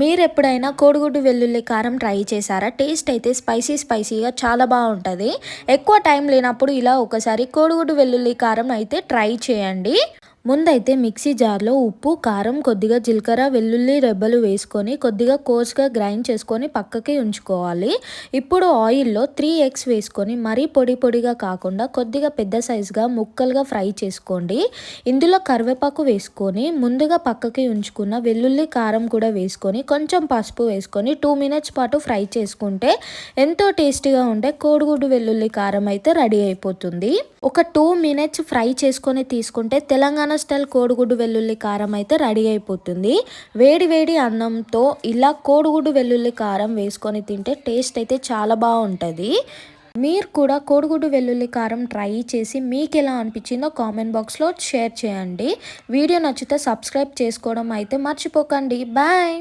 మీరు ఎప్పుడైనా కోడిగుడ్డు వెల్లుల్లి కారం ట్రై చేశారా? టేస్ట్ అయితే స్పైసీ స్పైసీగా చాలా బాగుంటుంది. ఎక్కువ టైం లేనప్పుడు ఇలా ఒకసారి కోడిగుడ్డు వెల్లుల్లి కారం అయితే ట్రై చేయండి. ముందైతే మిక్సీ జార్లో ఉప్పు కారం కొద్దిగా జీలకర్ర వెల్లుల్లి రెబ్బలు వేసుకొని కొద్దిగా కోర్స్గా గ్రైండ్ చేసుకొని పక్కకి ఉంచుకోవాలి. ఇప్పుడు ఆయిల్లో త్రీ ఎగ్స్ వేసుకొని మరీ పొడి పొడిగా కాకుండా కొద్దిగా పెద్ద సైజుగా ముక్కలుగా ఫ్రై చేసుకోండి. ఇందులో కరివేపాకు వేసుకొని ముందుగా పక్కకి ఉంచుకున్న వెల్లుల్లి కారం కూడా వేసుకొని కొంచెం పసుపు వేసుకొని టూ మినిట్స్ పాటు ఫ్రై చేసుకుంటే ఎంతో టేస్టీగా ఉండే కోడిగుడ్డు వెల్లుల్లి కారం అయితే రెడీ అయిపోతుంది. ఒక టూ మినిట్స్ ఫ్రై చేసుకొని తీసుకుంటే తెలంగాణ స్టైల్ కోడిగుడ్డు వెల్లుల్లి కారం అయితే రెడీ అయిపోతుంది. వేడి వేడి అన్నంతో ఇలా కోడిగుడ్డు వెల్లుల్లి కారం వేసుకొని తింటే టేస్ట్ అయితే చాలా బాగుంటుంది. మీరు కూడా కోడిగుడ్డు వెల్లుల్లి కారం ట్రై చేసి మీకు ఎలా అనిపించిందో కామెంట్ బాక్స్లో షేర్ చేయండి. వీడియో నచ్చితే సబ్స్క్రైబ్ చేసుకోవడం అయితే మర్చిపోకండి. బాయ్!